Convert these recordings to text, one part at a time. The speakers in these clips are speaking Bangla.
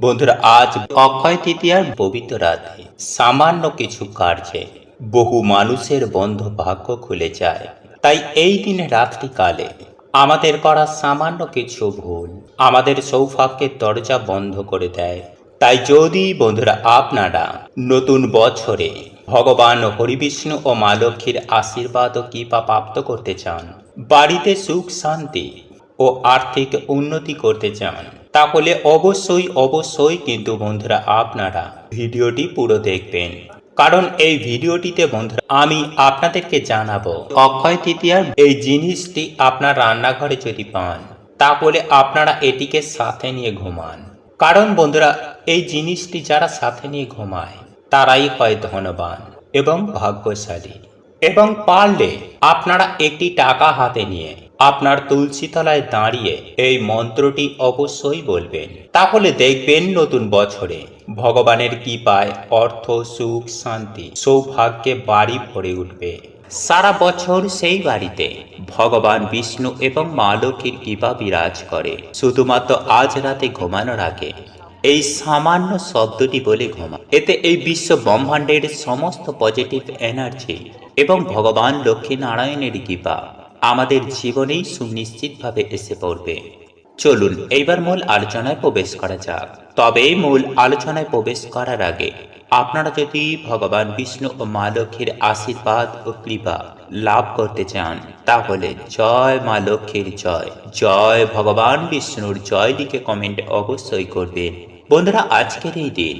বন্ধুরা, আজ অক্ষয় তৃতীয়ার পবিত্র রাতে সামান্য কিছু কার্যে বহু মানুষের বন্ধ ভাগ্য খুলে যায়। তাই এই দিনে রাত্রিকালে আমাদের করা সামান্য কিছু ভুল আমাদের সৌভাগ্যের দরজা বন্ধ করে দেয়। তাই যদি বন্ধুরা, আপনারা নতুন বছরে ভগবান হরিবিষ্ণু ও মা লক্ষ্মীর আশীর্বাদ ও কৃপা প্রাপ্ত করতে চান, বাড়িতে সুখ শান্তি ও আর্থিক উন্নতি করতে চান তাহলে অবশ্যই অবশ্যই কিন্তু বন্ধুরা আপনারা ভিডিওটি পুরো দেখবেন। কারণ এই ভিডিওটিতে বন্ধুরা আমি আপনাদেরকে জানাব অক্ষয় তৃতীয়ার এই জিনিসটি আপনার রান্নাঘরে যদি পান, তাহলে আপনারা এটিকে সাথে নিয়ে ঘুমান। কারণ বন্ধুরা, এই জিনিসটি যারা সাথে নিয়ে ঘুমায়, তারাই হয় ধনবান এবং ভাগ্যশালী। এবং পারলে আপনারা একটি টাকা হাতে নিয়ে আপনার তুলসী তলায় দাঁড়িয়ে এই মন্ত্রটি অবশ্যই বলবেন। তাহলে দেখবেন নতুন বছরে ভগবানের কৃপায় অর্থ, সুখ, শান্তি, সৌভাগ্যে বাড়ি ভরে উঠবে। সারা বছর সেই বাড়িতে ভগবান বিষ্ণু এবং মা লক্ষ্মীর কৃপা বিরাজ করে। শুধুমাত্র আজ রাতে ঘুমানোর আগে এই সামান্য শব্দটি বলে ঘুমা। এতে এই বিশ্ব ব্রহ্মাণ্ডের সমস্ত পজিটিভ এনার্জি এবং ভগবান লক্ষ্মী নারায়ণের কৃপা আমাদের জীবনেই সুনিশ্চিতভাবে এসে পড়বে। চলুন, এইবার মূল আলোচনায় প্রবেশ করা যাক। তবে মূল আলোচনায় প্রবেশ করার আগে, আপনারা যদি ভগবান বিষ্ণু ও মা লক্ষ্মীর আশীর্বাদ ও কৃপা লাভ করতে চান, তাহলে জয় মা লক্ষ্মীর জয়। জয় ভগবান বিষ্ণুর জয় লিখে কমেন্ট অবশ্যই করবেন। বন্ধুরা, আজকের এই দিন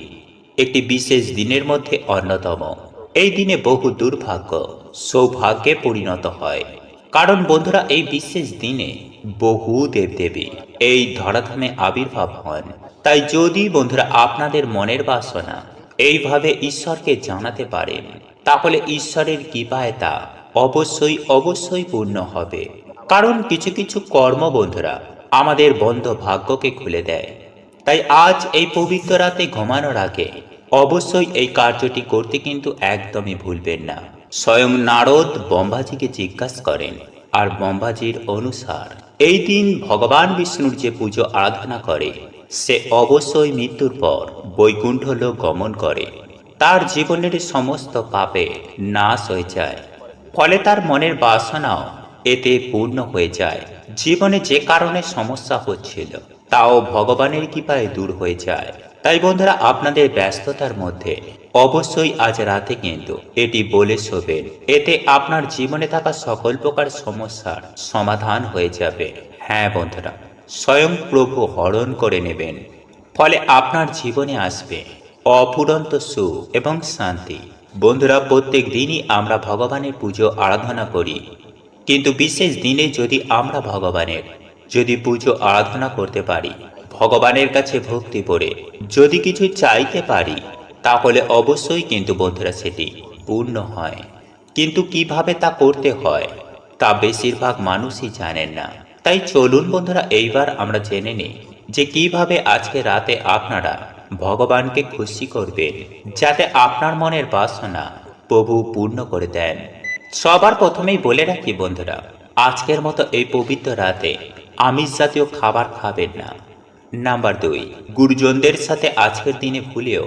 একটি বিশেষ দিনের মধ্যে অন্যতম। এই দিনে বহু দুর্ভাগ্য, সৌভাগ্যে পরিণত হয়। কারণ বন্ধুরা, এই বিশেষ দিনে বহু দেবদেবী এই ধরাধামে আবির্ভাব হন। তাই যদি বন্ধুরা আপনাদের মনের বাসনা এইভাবে ঈশ্বরকে জানাতে পারেন, তাহলে ঈশ্বরের কৃপায় তা অবশ্যই অবশ্যই পূর্ণ হবে। কারণ কিছু কিছু কর্ম বন্ধুরা আমাদের বন্ধ ভাগ্যকে খুলে দেয়। তাই আজ এই পবিত্র রাতে ঘুমানোর আগে অবশ্যই এই কার্যটি করতে কিন্তু একদমই ভুলবেন না। স্বয়ং নারদ বম্বাজিকে জিজ্ঞাসা করেন, আর বম্বাজির অনুসার, এই দিন ভগবান বিষ্ণুর যে পুজো আরাধনা করে, সে অবশ্যই মৃত্যুর পর বৈকুণ্ঠ লোক গমন করে। তার জীবনের সমস্ত পাপে নাশ হয়ে যায়। ফলে তার মনের বাসনাও এতে পূর্ণ হয়ে যায়। জীবনে যে কারণে সমস্যা হচ্ছিল, তাও ভগবানের কৃপায় দূর হয়ে যায়। তাই বন্ধুরা, আপনাদের ব্যস্ততার মধ্যে অবশ্যই আজ রাতে কিন্তু এটি বলে শোবেন। এতে আপনার জীবনে থাকা সকল প্রকার সমস্যার সমাধান হয়ে যাবে। হ্যাঁ বন্ধুরা, স্বয়ং প্রভু হরণ করে নেবেন। ফলে আপনার জীবনে আসবে অফুরন্ত সুখ এবং শান্তি। বন্ধুরা, প্রত্যেক দিনই আমরা ভগবানের পুজো আরাধনা করি। কিন্তু বিশেষ দিনে যদি আমরা ভগবানের, যদি পুজো আরাধনা করতে পারি, ভগবানের কাছে ভক্তি করে যদি কিছু চাইতে পারি তাহলে অবশ্যই কিন্তু বন্ধুরা সেটি পূর্ণ হয়। কিন্তু কীভাবে তা করতে হয়, তা বেশিরভাগ মানুষই জানেন না। তাই চলুন বন্ধুরা, এইবার আমরা জেনে নিই যে কীভাবে আজকে রাতে আপনারা ভগবানকে খুশি করবেন, যাতে আপনার মনের বাসনা প্রভু পূর্ণ করে দেন। সবার প্রথমেই বলে রাখি বন্ধুরা, আজকের মতো এই পবিত্র রাতে আমিষ জাতীয় খাবার খাবেন না। নাম্বার দুই, গুরুজনদের সাথে আজকের দিনে ভুলেও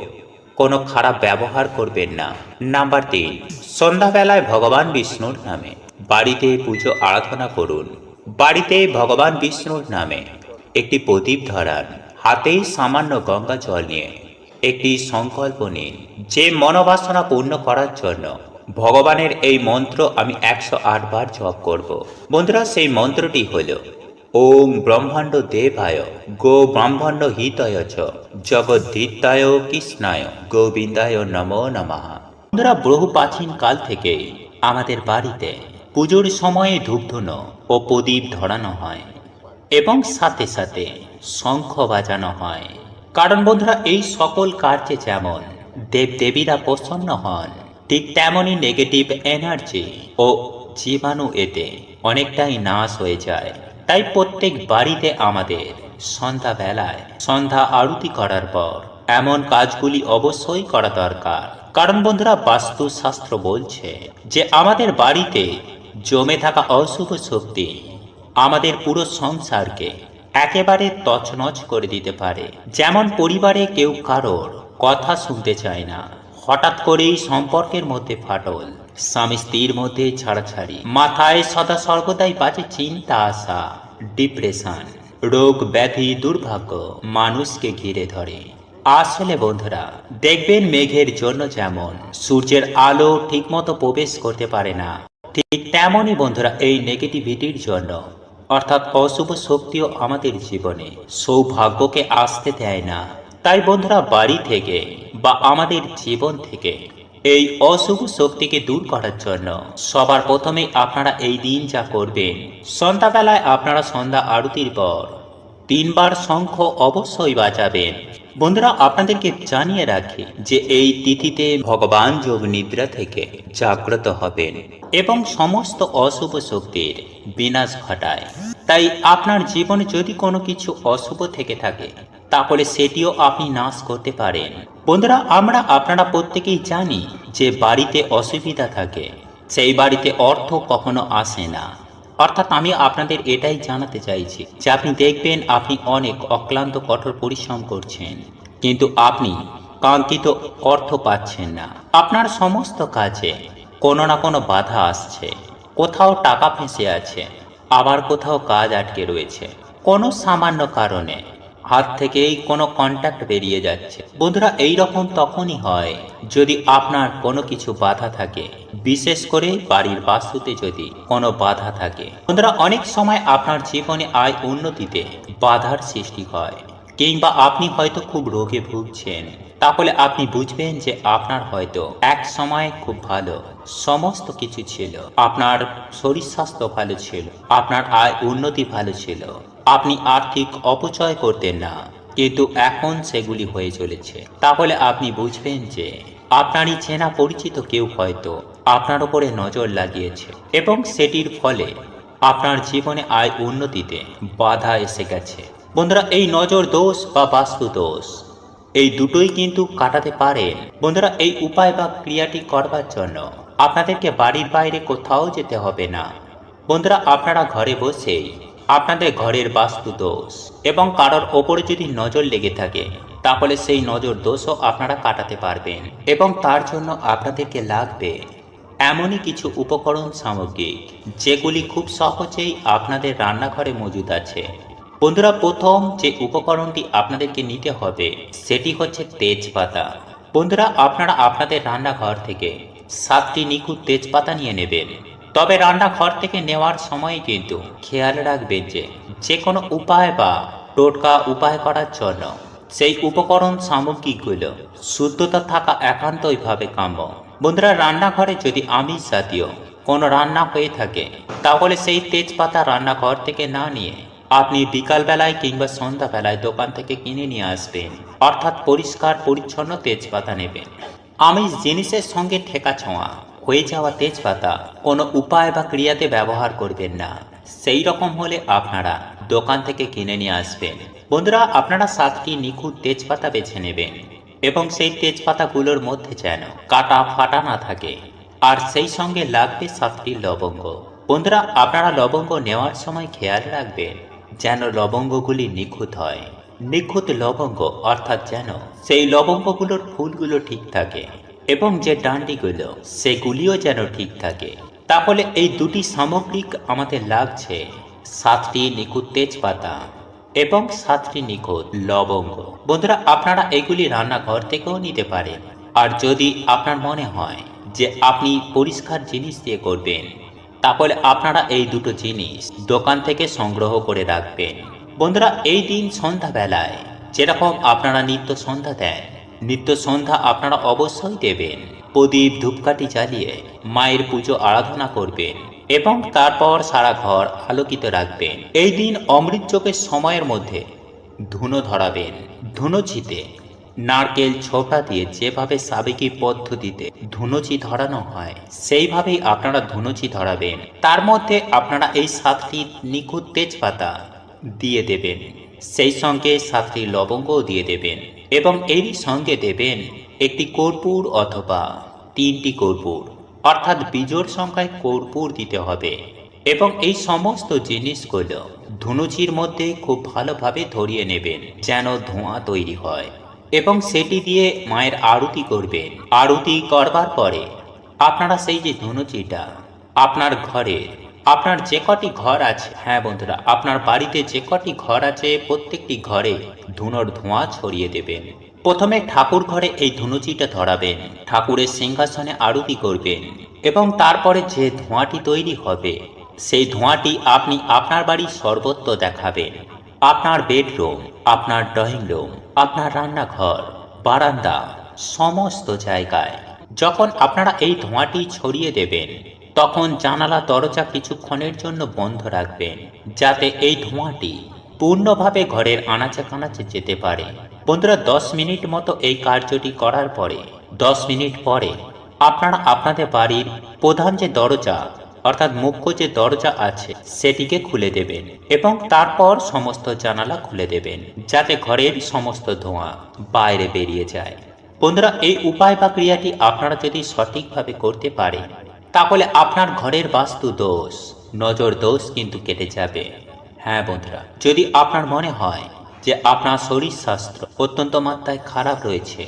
কোনো খারাপ ব্যবহার করবেন না। নাম্বার তিন, সন্ধ্যাবেলায় ভগবান বিষ্ণুর নামে বাড়িতে পুজো আরাধনা করুন। বাড়িতে ভগবান বিষ্ণুর নামে একটি প্রদীপ ধরান। হাতেই সামান্য গঙ্গা জল নিয়ে একটি সংকল্প নিন যে মনোবাসনা পূর্ণ করার জন্য ভগবানের এই মন্ত্র আমি একশো আট বার জপ করব। বন্ধুরা, সেই মন্ত্রটি হল ওম ব্রহ্মাণ্ড দেবায়, গো ব্রাহ্মণ্ড হিতয় চ, জগদ্ধিতায় কৃষ্ণায়, গোবিন্দায় নমো নমঃ। বন্ধুরা, বহু প্রাচীন কাল থেকেই আমাদের বাড়িতে পুজোর সময়ে ধূপধুনো ও প্রদীপ ধরানো হয় এবং সাথে সাথে শঙ্খ বাজানো হয়। কারণ বন্ধুরা, এই সকল কার্যে যেমন দেবদেবীরা প্রসন্ন হন, ঠিক তেমনই নেগেটিভ এনার্জি ও জীবাণু এতে অনেকটাই নাশ হয়ে যায়। তাই প্রত্যেক বাড়িতে আমাদের সন্ধ্যাবেলায় সন্ধ্যা আরতি করার পর এমন কাজগুলি অবশ্যই করা দরকার। কারণ বন্ধুরা, বাস্তুশাস্ত্র বলছে যে আমাদের বাড়িতে জমে থাকা অশুভ শক্তি আমাদের পুরো সংসারকে একেবারে তছনছ করে দিতে পারে। যেমন পরিবারে কেউ কারোর কথা শুনতে চায় না, হঠাৎ করেই সম্পর্কের মধ্যে ফাটল, স্বামী স্ত্রীর মধ্যে ছাড়াছাড়ি, মাথায় সদা সর্বদাই বাজে চিন্তা আসা ডিপ্রেশন রোগ ব্যাধি দুর্ভাগ্য মানুষকে ঘিরে ধরে। আসলে বন্ধুরা, দেখবেন মেঘের জন্য যেমন সূর্যের আলো ঠিকমতো প্রবেশ করতে পারে না, ঠিক তেমনই বন্ধুরা এই নেগেটিভিটির জন্য। অর্থাৎ অশুভ শক্তিও আমাদের জীবনে সৌভাগ্যকে আসতে দেয় না। তাই বন্ধুরা বাড়ি থেকে বা আমাদের জীবন থেকে এই অশুভ শক্তিকে দূর করার জন্য। সবার প্রথমে আপনারা এই দিন যা করবেন। সন্ধ্যাবেলায় আপনারা সন্ধ্যা আরতির পর তিনবার শঙ্খ অবশ্যই বাজাবেন। বন্ধুরা, আপনাদেরকে জানিয়ে রাখি যে এই তিথিতে ভগবান যোগ নিদ্রা থেকে জাগ্রত হবেন এবং সমস্ত অশুভ শক্তির বিনাশ ঘটায়। তাই আপনার জীবনে যদি কোনো কিছু অশুভ থেকে থাকে, তাহলে সেটিও আপনি নাশ করতে পারেন। বন্ধুরা, আমরা আপনারা প্রত্যেকেই জানি যে বাড়িতে অসুবিধা থাকে, সেই বাড়িতে অর্থ কখনো আসে না। অর্থাৎ আমি আপনাদের এটাই জানাতে চাইছি যে আপনি দেখবেন আপনি অনেক অক্লান্ত, কঠোর পরিশ্রম করছেন, কিন্তু আপনি কাঙ্ক্ষিত অর্থ পাচ্ছেন না। আপনার সমস্ত কাজে কোনো না কোনো বাধা আসছে। কোথাও টাকা ফেঁসে আছে, আবার কোথাও কাজ আটকে রয়েছে। কোনো সামান্য কারণে হাত থেকেই কোনো কন্ট্যাক্ট বেরিয়ে যাচ্ছে। বন্ধুরা এই রকম তখনই হয় যদি আপনার কোনো কিছু বাধা থাকে, বিশেষ করে বাড়ির বাস্তুতে যদি কোনো বাধা থাকে। বন্ধুরা, অনেক সময় আপনার জীবনে আয় উন্নতিতে বাধার সৃষ্টি হয়, কিংবা আপনি হয়তো খুব রোগে ভুগছেন। তাহলে আপনি বুঝবেন যে আপনার হয়তো এক সময় খুব ভালো সমস্ত কিছু ছিল। আপনার শরীর স্বাস্থ্য ভালো ছিল, আপনার আয় উন্নতি ভালো ছিল। আপনি আর্থিক অপচয় করতেন না, কিন্তু এখন সেগুলি হয়ে চলেছে। তাহলে আপনি বুঝবেন যে, আপনারই চেনা পরিচিত কেউ হয়তো আপনার উপরে নজর লাগিয়েছে এবং সেটির ফলে আপনার জীবনে আয় উন্নতিতে বাধা এসে গেছে। বন্ধুরা, এই নজর দোষ বা বাস্তু দোষ, এই দুটোই কিন্তু কাটাতে পারেন। বন্ধুরা, এই উপায় বা ক্রিয়াটি করবার জন্য আপনাদেরকে বাড়ির বাইরে কোথাও যেতে হবে না। বন্ধুরা, আপনারা ঘরে বসেই আপনাদের ঘরের বাস্তু দোষ এবং কারোর ওপরে যদি নজর লেগে থাকে, তাহলে সেই নজর দোষও আপনারা কাটাতে পারবেন এবং তার জন্য আপনাদেরকে লাগবে এমনই কিছু উপকরণ সামগ্রী, যেগুলি খুব সহজেই আপনাদের রান্নাঘরে মজুদ আছে। বন্ধুরা, প্রথম যে উপকরণটি আপনাদেরকে নিতে হবে, সেটি হচ্ছে তেজপাতা। বন্ধুরা, আপনারা আপনাদের রান্নাঘর থেকে সাতটি নিখুঁত তেজপাতা নিয়ে নেবেন। তবে রান্নাঘর থেকে নেওয়ার সময় কিন্তু খেয়াল রাখবেন যে যে কোনো উপায় বা টোটকা উপায় করার জন্য সেই উপকরণ সামগ্রীগুলো শুদ্ধতা থাকা একান্তইভাবে কাম্য। বন্ধুরা, রান্নাঘরে যদি আমিষ জাতীয় কোনো রান্না হয়ে থাকে, তাহলে সেই তেজপাতা রান্নাঘর থেকে না নিয়ে আপনি বিকালবেলায় কিংবা সন্ধ্যাবেলায় দোকান থেকে কিনে নিয়ে আসবেন। অর্থাৎ পরিষ্কার পরিচ্ছন্ন তেজপাতা নেবেন। আমিষ জিনিসের সঙ্গে ঠেকা ছোঁয়া হয়ে যাওয়া তেজপাতা কোনো উপায় বা ক্রিয়াতে ব্যবহার করবেন না। সেই রকম হলে আপনারা দোকান থেকে কিনে নিয়ে আসবেন। বন্ধুরা, আপনারা সাতটি নিখুঁত তেজপাতা বেছে নেবেন এবং সেই তেজপাতাগুলোর মধ্যে যেন কাটা ফাটা না থাকে। আর সেই সঙ্গে লাগবে সাতটি লবঙ্গ। বন্ধুরা, আপনারা লবঙ্গ নেওয়ার সময় খেয়াল রাখবেন যেন লবঙ্গগুলি নিখুঁত হয়। নিখুঁত লবঙ্গ অর্থাৎ যেন সেই লবঙ্গগুলোর ফুলগুলো ঠিক থাকে। এবং যে ডান্ডিগুলো সেগুলিও যেন ঠিক থাকে। তাহলে এই দুটি সামগ্রিক আমাদের লাগছে। সাতটি নিখুঁত তেজপাতা এবং সাতটি নিখুঁত লবঙ্গ। বন্ধুরা, আপনারা এগুলি রান্নাঘর থেকেও নিতে পারেন। আর যদি আপনার মনে হয় যে আপনি পরিষ্কার জিনিস দিয়ে করবেন, তাহলে আপনারা এই দুটো জিনিস দোকান থেকে সংগ্রহ করে রাখবেন। বন্ধুরা, এই দিন সন্ধ্যাবেলায় যেরকম আপনারা নিত্য সন্ধ্যা দেন নিত্য সন্ধ্যা আপনারা অবশ্যই দেবেন। প্রদীপ ধূপকাঠি জ্বালিয়ে মায়ের পুজো আরাধনা করবেন এবং তারপর সারা ঘর আলোকিত রাখবেন। এই দিন অমৃত যোগের সময়ের মধ্যে ধুনো ধরাবেন। ধুনোচিতে নারকেল ছোটা দিয়ে যেভাবে সাবেকি পদ্ধতিতে ধুনুচি ধরানো হয়, সেইভাবেই আপনারা ধুনুচি ধরাবেন। তার মধ্যে আপনারা এই সাতটি নিখুঁত তেজপাতা দিয়ে দেবেন। সেই সঙ্গে সাতটি লবঙ্গও দিয়ে দেবেন। এবং এরই সঙ্গে দেবেন একটি কর্পূর অথবা তিনটি কর্পূর। অর্থাৎ বিজোড় সংখ্যায় কর্পূর দিতে হবে। এবং এই সমস্ত জিনিসগুলো ধুনুচির মধ্যে খুব ভালোভাবে ধরিয়ে নেবেন, যেন ধোঁয়া তৈরি হয়। এবং সেটি দিয়ে মায়ের আরতি করবেন। আরতি করবার পরে আপনারা সেই যে ধনুচিটা আপনার ঘরে আপনার যে কটি ঘর আছে হ্যাঁ বন্ধুরা, আপনার বাড়িতে যে কটি ঘর আছে, প্রত্যেকটি ঘরে ধুনোর ধোঁয়া ছড়িয়ে দেবেন। প্রথমে ঠাকুর ঘরে এই ধুনুচিটা ধরাবেন, ঠাকুরের সিংহাসনে আরতি করবেন এবং তারপরে যে ধোঁয়াটি তৈরি হবে, সেই ধোঁয়াটি আপনি আপনার বাড়ির সর্বত্র দেখাবেন। আপনার বেডরুম, আপনার ড্রয়িং রুম, আপনার রান্নাঘর, বারান্দা, সমস্ত জায়গায়। যখন আপনারা এই ধোঁয়াটি ছড়িয়ে দেবেন তখন জানালা দরজা কিছুক্ষণের জন্য বন্ধ রাখবেন, যাতে এই ধোঁয়াটি পূর্ণভাবে ঘরের আনাচে কানাচে যেতে পারে। বন্ধুরা, দশ মিনিট মতো এই কার্যটি করার পরে, দশ মিনিট পরে আপনারা আপনাদের বাড়ির প্রধান যে দরজা, অর্থাৎ মুখ্য যে দরজা আছে, সেটিকে খুলে দেবেন এবং তারপর সমস্ত জানালা খুলে দেবেন, যাতে ঘরের সমস্ত ধোঁয়া বাইরে বেরিয়ে যায়। বন্ধুরা, এই উপায় বা ক্রিয়াটি আপনারা যদি সঠিকভাবে করতে পারেন তাহলে আপনার ঘরের বাস্তু দোষ, নজর দোষ কিন্তু কেটে যাবে। হ্যাঁ বন্ধুরা, যদি আপনার মনে হয় যে আপনার শরীর স্বাস্থ্য অত্যন্ত মাত্রায় খারাপ রয়েছে,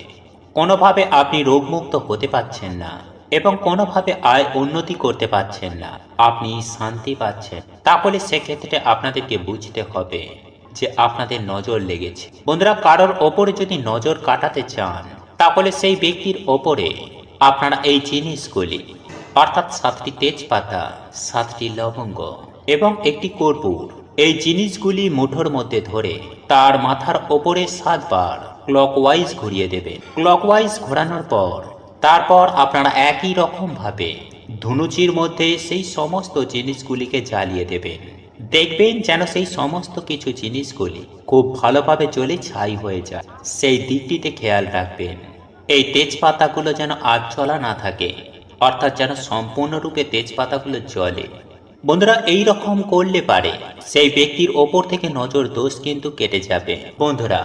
কোনোভাবে আপনি রোগমুক্ত হতে পারছেন না এবং কোনোভাবে আয় উন্নতি করতে পারছেন না, আপনি শান্তি পাচ্ছেন, তাহলে সেক্ষেত্রে আপনাদেরকে বুঝতে হবে যে আপনাদের নজর লেগেছে। বন্ধুরা, কারোর ওপরে যদি নজর কাটাতে চান, তাহলে সেই ব্যক্তির ওপরে আপনারা এই জিনিসগুলি অর্থাৎ সাতটি তেজপাতা, সাতটি লবঙ্গ এবং একটি কর্পূর। এই জিনিসগুলি মুঠোর মধ্যে ধরে তার মাথার ওপরে সাতবার ক্লকওয়াইজ ঘুরিয়ে দেবেন। ক্লকওয়াইজ ঘোরানোর পর, তারপর আপনারা একই রকম ভাবে ধনুচির মধ্যে সেই সমস্ত জিনিসগুলিকে জ্বালিয়ে দেবেন। দেখবেন যেন সেই সমস্ত কিছু জিনিসগুলি খুব ভালোভাবে জ্বলে ছাই হয়ে যায়। সেই দিকটিতে খেয়াল রাখবেন। এই তেজপাতাগুলো যেন আগ চলা না থাকে। অর্থাৎ যেন সম্পূর্ণরূপে তেজপাতাগুলো জলে বন্ধুরা এই রকম করলে পারে। সেই ব্যক্তির ওপর থেকে নজর দোষ কিন্তু কেটে যাবে। বন্ধুরা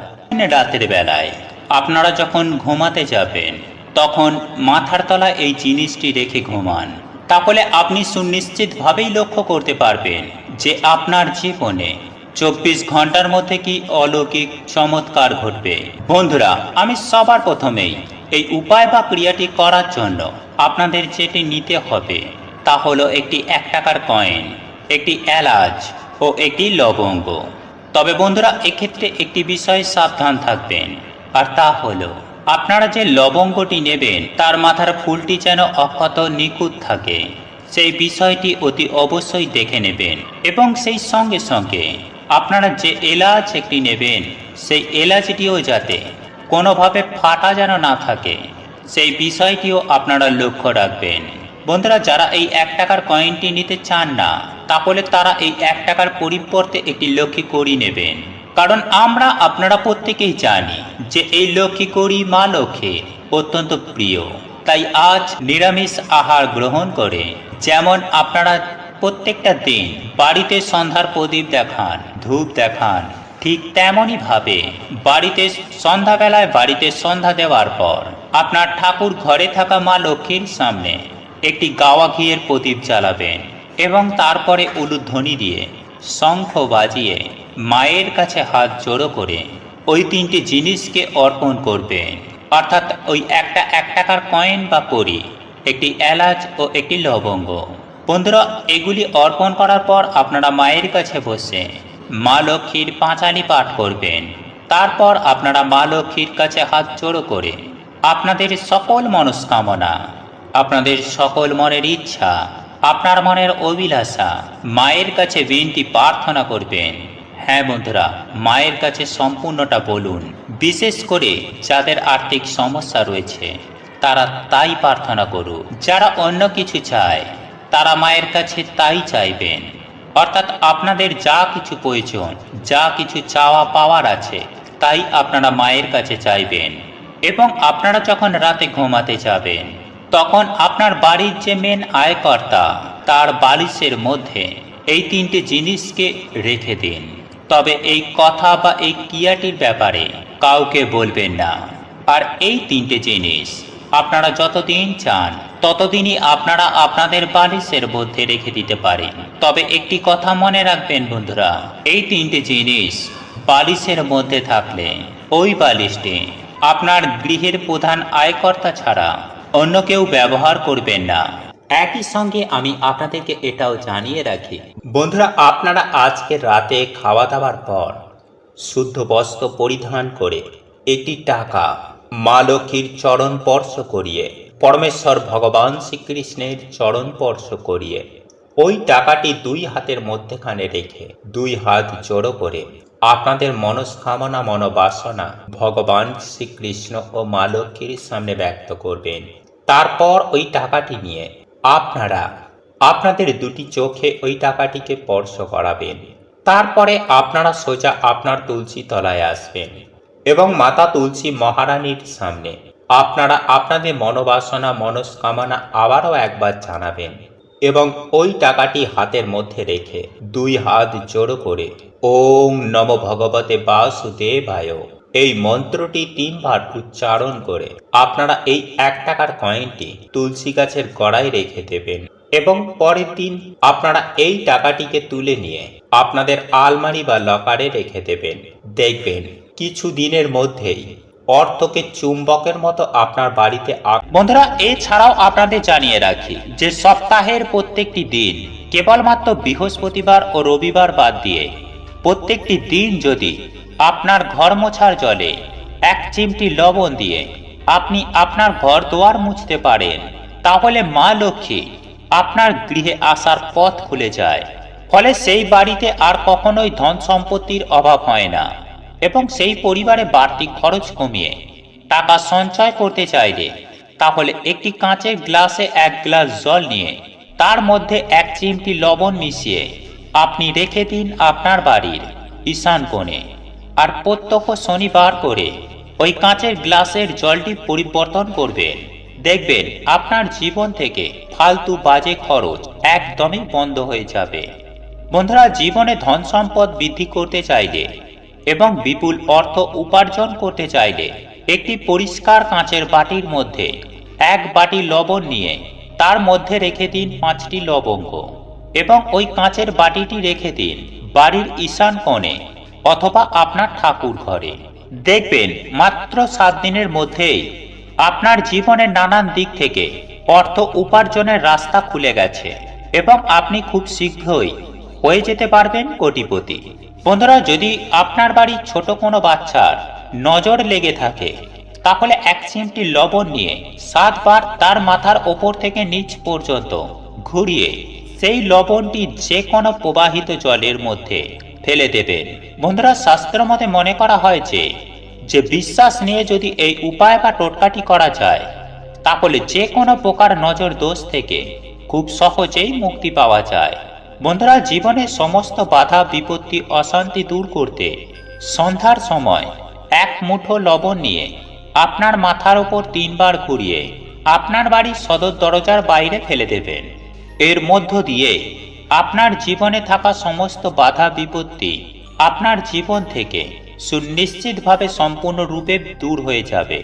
রাতের বেলায় আপনারা যখন ঘুমাতে যাবেন, তখন মাথার তলায় এই জিনিসটি রেখে ঘুমান। তাহলে আপনি সুনিশ্চিতভাবেই লক্ষ্য করতে পারবেন যে আপনার জীবনে চব্বিশ ঘণ্টার মধ্যে কি অলৌকিক চমৎকার ঘটবে। বন্ধুরা, আমি সবার প্রথমেই এই উপায় বা ক্রিয়াটি করার জন্য আপনাদের যেটি নিতে হবে তা হলো একটি এক টাকার কয়েন, একটি এলাচ ও একটি লবঙ্গ। তবে বন্ধুরা, এক্ষেত্রে একটি বিষয়ে সাবধান থাকবেন। আর তা হলো, আপনারা যে লবঙ্গটি নেবেন, তার মাথার ফুলটি যেন অক্ষত নিখুঁত থাকে। সেই বিষয়টি অতি অবশ্যই দেখে নেবেন এবং সেই সঙ্গে সঙ্গে আপনারা যে এলাচ একটি নেবেন, সেই এলাচটিও যাতে কোনোভাবে ফাটা যেন না থাকে, সেই বিষয়টিও আপনারা লক্ষ্য রাখবেন। বন্ধুরা, যারা এই এক টাকার কয়েনটি নিতে চান না, তাহলে তারা এই এক টাকার পরিবর্তে একটি লক্ষ্মী করি নেবেন। কারণ আমরা আপনারা প্রত্যেকেই জানি যে এই লক্ষ্মী করি মা লক্ষ্মী অত্যন্ত প্রিয়। তাই আজ নিরামিষ আহার গ্রহণ করে যেমন আপনারা প্রত্যেকটা দিন বাড়িতে সন্ধ্যার প্রদীপ দেখান, ধূপ দেখান ঠিক তেমনই ভাবে বাড়িতে সন্ধ্যাবেলায় বাড়িতে সন্ধ্যা দেওয়ার পর আপনার ঠাকুর ঘরে থাকা মা লক্ষ্মীর সামনে একটি গাওয়া ঘিয়ের প্রদীপ জ্বালাবেন এবং তারপরে উলুধ্বনি দিয়ে শঙ্খ বাজিয়ে মায়ের কাছে হাত জোড়ো করে ওই তিনটি জিনিসকে অর্পণ করবেন। অর্থাৎ ওই একটা এক টাকার কয়েন বা করি একটি এলাচ ও একটি লবঙ্গ। বন্ধুরা, এগুলি অর্পণ করার পর আপনারা মায়ের কাছে বসে মা লক্ষ্মীর পাঁচালি পাঠ করবেন। তারপর আপনারা মা লক্ষ্মীর কাছে হাত জোড়ো করে আপনাদের সকল মনস্কামনা, আপনাদের সকল মনের ইচ্ছা, আপনার মনের অভিলাষা, মায়ের কাছে বিনতি প্রার্থনা করবেন। হ্যাঁ বন্ধুরা, মায়ের কাছে সম্পূর্ণটা বলুন, বিশেষ করে যাদের আর্থিক সমস্যা রয়েছে, তারা তাই প্রার্থনা করুক। যারা অন্য কিছু চায়, তারা মায়ের কাছে তাই চাইবেন। অর্থাৎ আপনাদের যা কিছু প্রয়োজন, যা কিছু চাওয়া পাওয়ার আছে, তাই আপনারা মায়ের কাছে চাইবেন। এবং আপনারা যখন রাতে ঘুমাতে যাবেন, তখন আপনার বাড়ির যে মেন আয়কর্তা, তার বালিশের মধ্যে এই তিনটে জিনিসকে রেখে দিন। তবে এই কথা বা এই ক্রিয়াটির ব্যাপারে কাউকে বলবেন না। আর এই তিনটে জিনিস আপনারা যতদিন চান, ততদিনই আপনারা আপনাদের বালিশের মধ্যে রেখে দিতে পারেন। তবে একটি কথা মনে রাখবেন বন্ধুরা, এই তিনটি জিনিস বালিশের মধ্যে থাকলে ওই বালিশটি আপনার গৃহের প্রধান আয়কর্তা ছাড়া অন্য কেউ ব্যবহার করবেন না। একই সঙ্গে আমি আপনাদেরকে এটাও জানিয়ে রাখি, বন্ধুরা, আপনারা আজকে রাতে খাওয়া দাওয়ার পর শুদ্ধ বস্ত্র পরিধান করে একটি টাকা মা লক্ষ্মীর চরণ স্পর্শ করিয়ে, পরমেশ্বর ভগবান শ্রীকৃষ্ণের চরণ স্পর্শ করিয়ে, ওই টাকাটি দুই হাতের মধ্যেখানে রেখে দুই হাত জড়ো করে আপনাদের মনস্কামনা মনোবাসনা ভগবান শ্রীকৃষ্ণ ও মা লক্ষ্মীর সামনে ব্যক্ত করবেন। তারপর ওই টাকাটি নিয়ে আপনারা আপনাদের দুটি চোখে ওই টাকাটিকে স্পর্শ করাবেন। তারপরে আপনারা সোজা আপনার তুলসী তলায় আসবেন। এবং মাতা তুলসী মহারানীর সামনে। আপনারা আপনাদের মনোবাসনা, মনস্কামনা আবারও একবার জানাবেন এবং ওই টাকাটি হাতের মধ্যে রেখে দুই হাত জোড়ো করে ওম নম ভগবতে বাসুদেবায় এই মন্ত্রটি তিনবার উচ্চারণ করে আপনারা এই এক টাকার কয়েনটি তুলসী গাছের গড়ায় রেখে দেবেন এবং পরের দিন আপনারা এই টাকাটিকে তুলে নিয়ে আপনাদের আলমারি বা লকারে রেখে দেবেন। দেখবেন কিছু দিনের মধ্যেই অর্থকে চুম্বকের মতো আপনার বাড়িতে বন্ধুরা, এছাড়াও আপনাদের জানিয়ে রাখি যে সপ্তাহের প্রত্যেকটি দিন, কেবলমাত্র বৃহস্পতিবার ও রবিবার বাদ দিয়ে প্রত্যেকটি দিন যদি আপনার ঘর মোছার জলে এক চিমটি লবণ দিয়ে আপনি আপনার ঘর দোয়ার মুছতে পারেন, তাহলে মা লক্ষ্মী আপনার গৃহে আসার পথ খুলে যায়। ফলে সেই বাড়িতে আর কখনোই ধন সম্পত্তির অভাব হয় না। এবং সেই পরিবারে বাড়তি খরচ কমিয়ে টাকা সঞ্চয় করতে চাইলে তাহলে একটি কাঁচের গ্লাসে এক গ্লাস জল নিয়ে তার মধ্যে এক চিমটি লবণ মিশিয়ে আপনি রেখে দিন আপনার বাড়ির ঈশান কোণে। আর প্রত্যক্ষ শনিবার করে ওই কাঁচের গ্লাসের জলটি পরিবর্তন করবেন। দেখবেন আপনার জীবন থেকে ফালতু বাজে খরচ একদমই বন্ধ হয়ে যাবে। বন্ধুরা, জীবনে ধন সম্পদ বৃদ্ধি করতে চাইলে এবং বিপুল অর্থ উপার্জন করতে চাইলে একটি পরিষ্কার কাঁচের বাটির মধ্যে এক বাটি লবণ নিয়ে তার মধ্যে রেখে দিন পাঁচটি লবঙ্গ এবং ওই কাঁচের বাটিটি রেখে দিন বাড়ির ঈশান কোণে অথবা আপনার ঠাকুর ঘরে। দেখবেন মাত্র সাত দিনের মধ্যেই আপনার জীবনের নানান দিক থেকে অর্থ উপার্জনের রাস্তা খুলে গেছে এবং আপনি খুব শীঘ্রই হয়ে যেতে পারবেন কোটিপতি। বন্ধুরা, যদি আপনার বাড়ির ছোট কোনো বাচ্চার নজর লেগে থাকে, তাহলে এক চিমটি লবণ নিয়ে সাতবার তার মাথার ওপর থেকে নিচ পর্যন্ত ঘুরিয়ে সেই লবণটি যে কোনো প্রবাহিত জলের মধ্যে ফেলে দেবেন। বন্ধুরা, শাস্ত্র মতে মনে করা হয় যে যে বিশ্বাস নিয়ে যদি এই উপায় বা টোটকাটি করা যায়, তাহলে যে কোনো প্রকার নজর দোষ থেকে খুব সহজেই মুক্তি পাওয়া যায়। বন্ধুরা জীবনের সমস্ত বাধা, বিপত্তি, অশান্তি দূর করতে সন্ধ্যার সময় এক মুঠো লবণ নিয়ে আপনার মাথার ওপর তিনবার ঘুরিয়ে আপনার বাড়ির সদর দরজার বাইরে ফেলে দেবেন। এর মধ্য দিয়ে আপনার জীবনে থাকা সমস্ত বাধা, বিপত্তি আপনার জীবন থেকে সুনিশ্চিতভাবে সম্পূর্ণরূপে দূর হয়ে যাবে।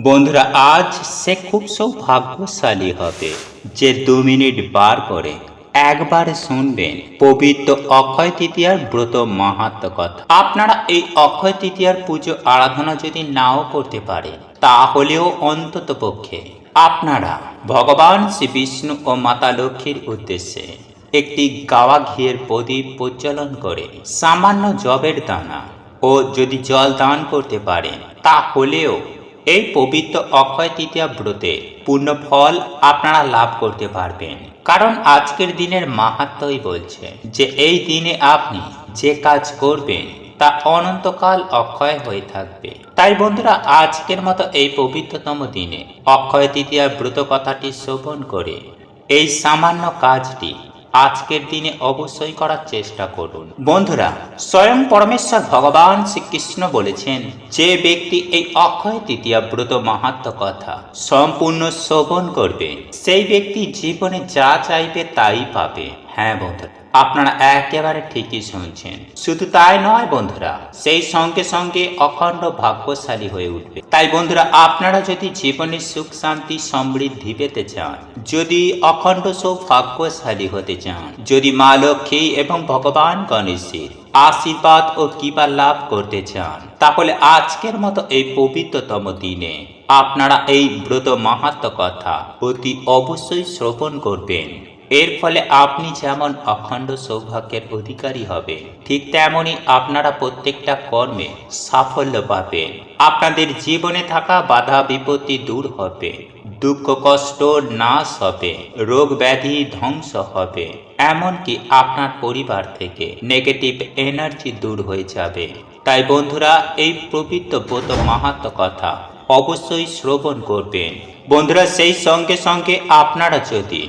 বন্ধুরা, আজ সে খুব সৌভাগ্যশালী হবে যে দু মিনিট বার করে একবার শুনবেন পবিত্র অক্ষয় তৃতীয়ার ব্রত মাহাত্ম কথা। আপনারা এই অক্ষয় তৃতীয়ার পুজো আরাধনা যদি নাও করতে পারেন, তাহলেও অন্তত পক্ষে আপনারা ভগবান শ্রী বিষ্ণু ও মাতা লক্ষ্মীর উদ্দেশ্যে একটি গাওয়া ঘিয়ের প্রদীপ প্রজ্বলন করে সামান্য জবের দানা ও যদি জল দান করতে পারেন, তাহলেও এই পবিত্র অক্ষয় তৃতীয়া ব্রতে পূর্ণ ফল আপনারা লাভ করতে পারবেন। কারণ আজকের দিনের মাহাত্মই বলছে যে, এই দিনে আপনি যে কাজ করবেন তা অনন্তকাল অক্ষয় হয়ে থাকবে। তাই বন্ধুরা, আজকের মতো এই পবিত্রতম দিনে অক্ষয় তৃতীয়ার ব্রত কথাটি শ্রবণ করে এই সামান্য কাজটি আজকের দিনে অবশ্যই করার চেষ্টা করুন। বন্ধুরা, স্বয়ং পরমেশ্বর ভগবান শ্রীকৃষ্ণ বলেছেন, যে ব্যক্তি এই অক্ষয় তৃতীয় ব্রত মাহাত্ম কথা সম্পূর্ণ শোভন করবে, সেই ব্যক্তি জীবনে যা চাইবে তাই পাবে। হ্যাঁ বন্ধুরা, আপনারা একেবারে ঠিকই শুনছেন। শুধু তাই নয় বন্ধুরা, সেই সঙ্গে সঙ্গে অখণ্ড ভাগ্যশালী হয়ে উঠবে। তাই বন্ধুরা, আপনারা যদি জীবনে সুখ, শান্তি, সমৃদ্ধি পেতে চান, যদি অখণ্ড সৌভাগ্যশালী হতে চান, যদি মা লক্ষ্মী এবং ভগবান গণেশের আশীর্বাদ ও কৃপা লাভ করতে চান, তাহলে আজকের মতো এই পবিত্রতম দিনে আপনারা এই ব্রত মাহাত্ম কথা অতি অবশ্যই শ্রবণ করবেন। এর ফলে আপনি যেমন অখণ্ড সৌভাগ্যের অধিকারী হবে ঠিক তেমনই আপনারা প্রত্যেকটা কর্মে সাফল্য পাবেন। আপনাদের জীবনে থাকা বাধা বিপত্তি দূর হবে, দুঃখ, কষ্ট নাশ হবে, রোগ ব্যাধি ধ্বংস হবে। এমনকি আপনার পরিবার থেকে নেগেটিভ এনার্জি দূর হয়ে যাবে। তাই বন্ধুরা, এই প্রবৃত্ত ব্রত মাহাত্ম কথা অবশ্যই শ্রবণ করবেন। বন্ধুরা, সেই সঙ্গে সঙ্গে আপনারা যদি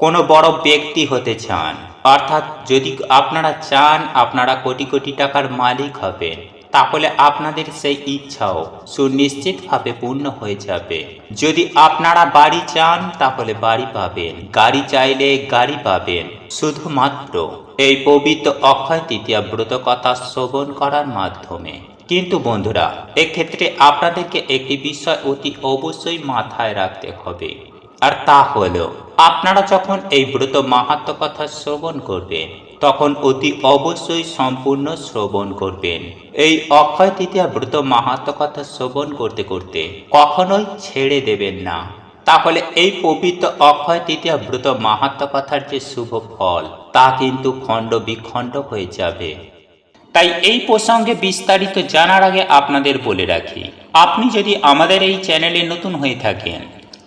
কোনো বড় ব্যক্তি হতে চান। অর্থাৎ যদি আপনারা চান আপনারা কোটি কোটি টাকার মালিক হবেন, তাহলে আপনাদের সেই ইচ্ছাও সুনিশ্চিতভাবে পূর্ণ হয়ে যাবে। যদি আপনারা বাড়ি চান, তাহলে বাড়ি পাবেন। গাড়ি চাইলে গাড়ি পাবেন। শুধুমাত্র এই পবিত্র অক্ষয় তৃতীয়া ব্রত কথা শ্রবণ করার মাধ্যমে। কিন্তু বন্ধুরা, এক্ষেত্রে আপনাদেরকে একটি বিষয় অতি অবশ্যই মাথায় রাখতে হবে। আর তা হলো আপনারা যখন এই ব্রত মাহাত্ম কথা শ্রবণ করবেন, তখন অতি অবশ্যই সম্পূর্ণ শ্রবণ করবেন। এই অক্ষয় তৃতীয়া ব্রত মাহাত্ম কথা শ্রবণ করতে করতে কখনোই ছেড়ে দেবেন না। তাহলে এই পবিত্র অক্ষয় তৃতীয়া ব্রত মাহাত্ম কথার যে শুভ ফল, তা কিন্তু খণ্ড বিখণ্ড হয়ে যাবে। তাই এই প্রসঙ্গে বিস্তারিত জানার আগে আপনাদের বলে রাখি, আপনি যদি আমাদের এই চ্যানেলে নতুন হয়ে থাকেন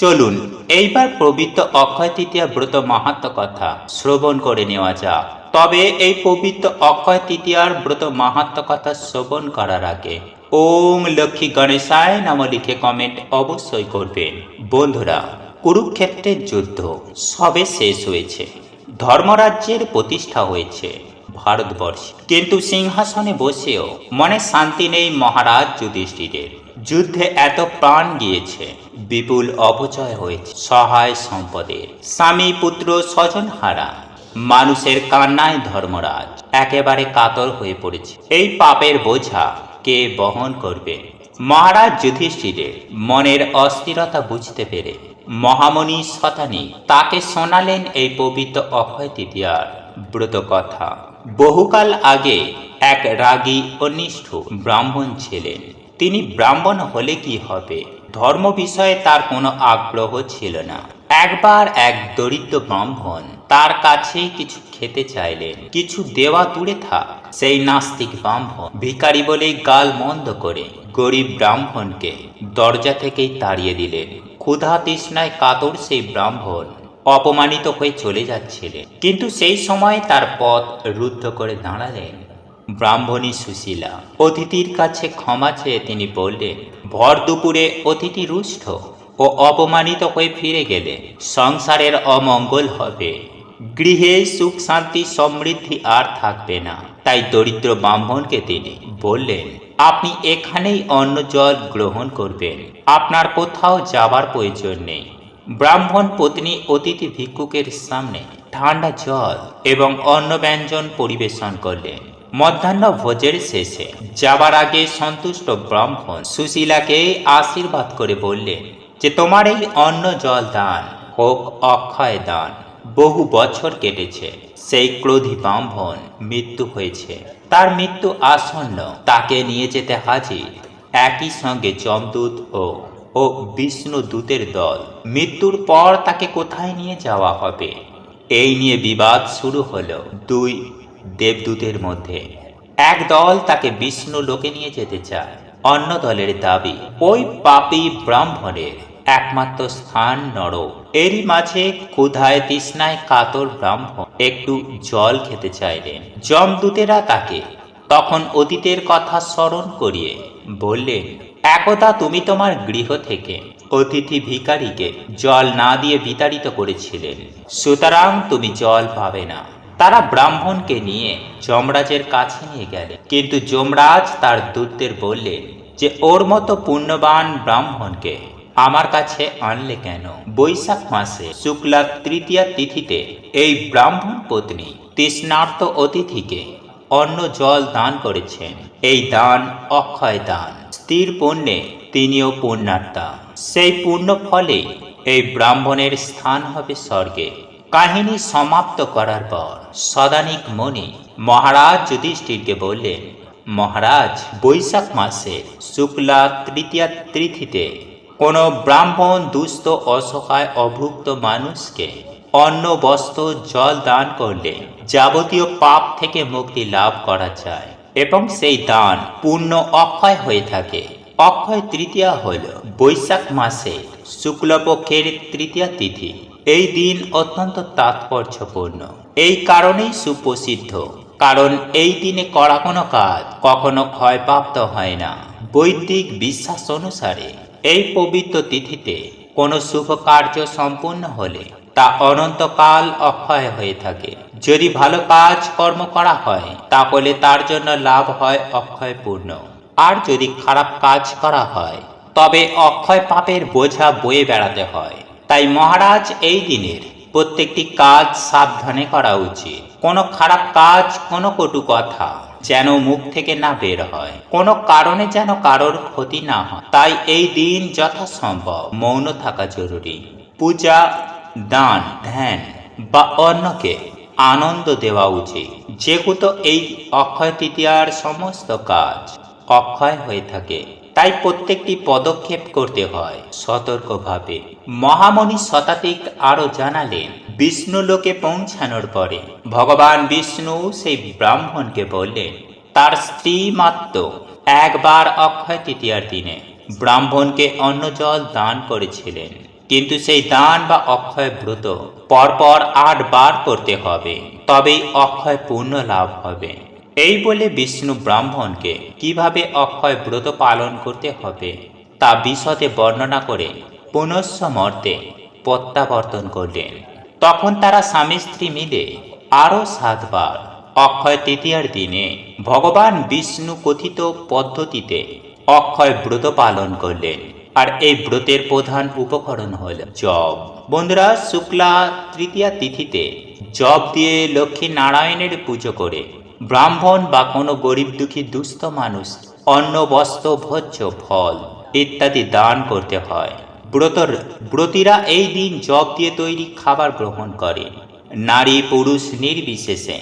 চলুন, এইবার পবিত্র অক্ষয় তৃতীয়া ব্রত মাহাত্ম কথা শ্রবণ করে নেওয়া যাক। তবে এই পবিত্র অক্ষয় তৃতীয়ার ব্রত মাহাত্ম কথা শ্রবণ করার আগে ওম লক্ষ্মী গণেশায় নাম লিখে কমেন্ট অবশ্যই করবেন। বন্ধুরা, কুরুক্ষেত্রের যুদ্ধ সবে শেষ হয়েছে। ধর্মরাজ্যের প্রতিষ্ঠা হয়েছে ভারতবর্ষে। কিন্তু সিংহাসনে বসেও মনে শান্তি নেই মহারাজ যুধিষ্ঠিরের। যুদ্ধে এত প্রাণ গিয়েছে, বিপুল অপচয় হয়েছে, সহায় সম্পদের। স্বামী, পুত্র, স্বজন হারা। মানুষের কান্নায় ধর্মরাজ, একেবারে কাতর হয়ে পড়েছে। এই পাপের বোঝা কে বহন করবে? মহারাজ যুধিষ্ঠিরের মনের অস্থিরতা বুঝতে পেরে মহামণি শতানী তাকে শোনালেন এই পবিত্র অক্ষয় তৃতীয়ার ব্রত কথা। বহুকাল আগে এক রাগী, অনিষ্ঠ ব্রাহ্মণ ছিলেন। তিনি ব্রাহ্মণ হলে কি হবে? ধর্ম বিষয়ে তার কোনো আগ্রহ ছিল না। একবার এক দরিদ্র ব্রাহ্মণ তার কাছে কিছু খেতে চাইলেন। কিছু দেওয়া দূরে থাক। সেই নাস্তিক ব্রাহ্মণ ভিখারি বলেই গাল মন্দ করে গরিব ব্রাহ্মণকে দরজা থেকেই তাড়িয়ে দিলেন। ক্ষুধা তৃষ্ণায় কাতর সেই ব্রাহ্মণ অপমানিত হয়ে চলে যাচ্ছিলেন। কিন্তু সেই সময় তার পথ রুদ্ধ করে দাঁড়ালেন। ব্রাহ্মণী সুশীলা। অতিথির কাছে ক্ষমা চেয়ে তিনি বললেন, ভর দুপুরে অতিথি রুষ্ট ও অপমানিত হয়ে ফিরে গেলে সংসারের অমঙ্গল হবে। গৃহে সুখ, শান্তি, সমৃদ্ধি আর থাকবে না। তাই দরিদ্র ব্রাহ্মণকে তিনি বললেন, আপনি এখানেই অন্ন জল গ্রহণ করবেন। আপনার কোথাও যাবার প্রয়োজন নেই। ব্রাহ্মণ পত্নী অতিথি ভিক্ষুকের সামনে ঠান্ডা জল এবং অন্ন ব্যঞ্জন পরিবেশন করলেন। মধ্যাহ্ন ভোজের শেষে যাবার আগে সন্তুষ্ট ব্রাহ্মণ সুশীলাকে আশীর্বাদ করে বললেন যে তোমার এই অন্ন জল দান হোক, অক্ষয় দান। বহু বছর কেটেছে, সেই ক্রোধী ব্রাহ্মণ মৃত্যু হয়েছে। তার মৃত্যু আসন্ন, তাকে নিয়ে যেতে হাজির। একই সঙ্গে যমদূত ও ও বিষ্ণু দূতের দল মৃত্যুর পর তাকে কোথায় নিয়ে যাওয়া হবে? এই নিয়ে বিবাদ শুরু হলো দুই দেবদূতের মধ্যে। এক দল তাকে বিষ্ণু লোকে নিয়ে যেতে চায়, অন্য দলের দাবি, ওই পাপী ব্রাহ্মণের একমাত্র স্থান নর। এরই মাঝে ক্ষুধায় তৃষ্ণায় কাতর ব্রাহ্মণ একটু জল খেতে চাইলেন। যমদূতেরা তাকে তখন অতীতের কথা স্মরণ করিয়ে বললেন, একদা তুমি তোমার গৃহ থেকে অতিথি ভিখারিকে জল না দিয়ে বিতাড়িত করেছিলেন। সুতরাং তুমি জল পাবে না। তারা ব্রাহ্মণকে নিয়ে যমরাজের কাছে নিয়ে গেলেন কিন্তু যমরাজ তার দূতদের বললেন যে, ওর মতো পুণ্যবান ব্রাহ্মণকে আমার কাছে আনলে কেন? বৈশাখ মাসে শুক্লা তৃতীয়া তিথিতে এই ব্রাহ্মণ পত্নী তৃষ্ণার্ত অতিথিকে অন্ন জল দান করেছেন। এই দান অক্ষয় দান। স্থির পুণ্যে তিনিও পুণ্যার্তা। সেই পুণ্য ফলে এই ব্রাহ্মণের স্থান হবে স্বর্গে। কাহিনী সমাপ্ত করার পর সদানিক মণি মহারাজ যুধিষ্ঠিরকে বললেন, মহারাজ, বৈশাখ মাসের শুক্লা তৃতীয়া তিথিতে কোনো ব্রাহ্মণ দুস্থ অসহায় অভুক্ত মানুষকে অন্ন বস্ত্র জল দান করলে যাবতীয় পাপ থেকে মুক্তি লাভ করা যায় এবং সেই দান পূর্ণ অক্ষয় হয়ে থাকে। অক্ষয় তৃতীয়া হল বৈশাখ মাসে শুক্লপক্ষের তৃতীয়া তিথি। এই দিন অত্যন্ত তাৎপর্যপূর্ণ। এই কারণেই সুপ্রসিদ্ধ। কারণ এই দিনে করা কোনো কাজ কখনো ক্ষয়প্রাপ্ত হয় না। বৈদিক বিশ্বাস অনুসারে এই পবিত্র তিথিতে কোনো শুভ কার্য সম্পূর্ণ হলে তা অনন্তকাল অক্ষয় হয়ে থাকে। যদি ভালো কাজ কর্ম করা হয়, তাহলে তার জন্য লাভ হয় অক্ষয়পূর্ণ। আর যদি খারাপ কাজ করা হয়, তবে অক্ষয় পাপের বোঝা বয়ে বেড়াতে হয়। তাই মহারাজ এই দিনের প্রত্যেকটি কাজ সাবধানে করা উচিত। কোনো খারাপ কাজ, কোনো কটু কথা যেন মুখ থেকে না বের হয়। কোনো কারণে যেন কারোর ক্ষতি না হয়। তাই এই দিন যথাসম্ভব মৌন থাকা জরুরি। পূজা, দান, ধ্যান বা অন্যকে আনন্দ দেওয়া উচিত। যেহেতু এই অক্ষয় তৃতীয়ার সমস্ত কাজ অক্ষয় হয়ে থাকে। তাই প্রত্যেকটি পদক্ষেপ করতে হয়। সতর্কভাবে। মহামণি শতাধিক আরও জানালেন, বিষ্ণু লোকে পৌঁছানোর পরে। ভগবান বিষ্ণু সেই ব্রাহ্মণকে বললেন, তার স্ত্রী মাত্র একবার অক্ষয় তৃতীয়ার দিনে ব্রাহ্মণকে অন্ন জল দান করেছিলেন। কিন্তু সেই দান বা অক্ষয় ব্রত পরপর আট বার করতে হবে। তবেই অক্ষয় পূর্ণ লাভ হবে। এই বলে বিষ্ণু ব্রাহ্মণকে কীভাবে অক্ষয় ব্রত পালন করতে হবে তা বিশদে বর্ণনা করে পুনঃস্ব মর্তে প্রত্যাবর্তন করলেন। তখন তারা স্বামী স্ত্রী মিলে আরও সাতবার অক্ষয় তৃতীয়ার দিনে ভগবান বিষ্ণু কথিত পদ্ধতিতে অক্ষয় ব্রত পালন করলেন। আর এই ব্রতের প্রধান উপকরণ হল জব বন্ধুরা, শুক্লা তৃতীয়া তিথিতে জব দিয়ে লক্ষ্মী নারায়ণের পুজো করে ব্রাহ্মণ বা কোনো গরিব দুঃখী দুস্থ মানুষ, অন্ন, বস্ত্র, ভোজ্য, ফল ইত্যাদি দান করতে হয়। ব্রতর ব্রতীরা এই দিন জব দিয়ে তৈরি খাবার গ্রহণ করে। নারী, পুরুষ নির্বিশেষে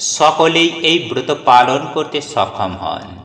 সকলেই এই ব্রত পালন করতে সক্ষম হন।